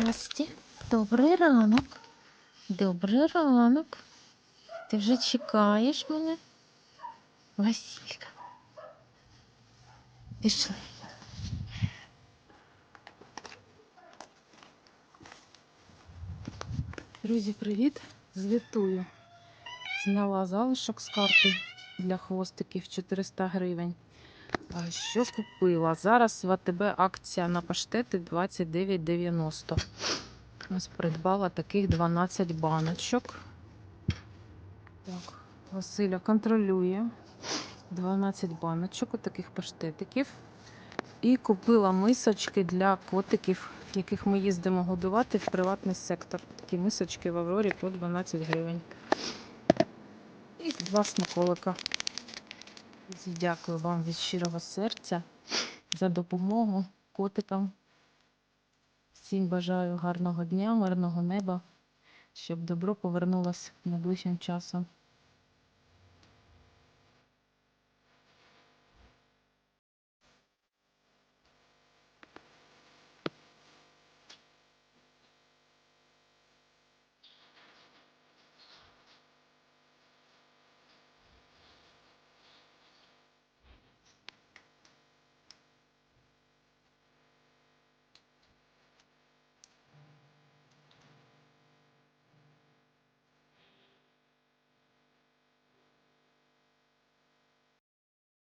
Насті, добрий ранок. Добрий ранок. Ти вже чекаєш мене? Василька. Пішли. Друзі, привіт! Звітую. Зняла залишок з карти для хвостиків 400 гривень. Що купила? Зараз в АТБ акція на паштети 29,90. Ось придбала таких 12 баночок. Так, Василя контролює 12 баночок таких паштетиків. І купила мисочки для котиків, яких ми їздимо годувати в приватний сектор. Такі мисочки в Аврорі по 12 гривень. І два смаколика. Друзі, Дякую вам від щирого серця за допомогу котикам. Всім бажаю гарного дня, мирного неба, щоб добро повернулось найближчим часом.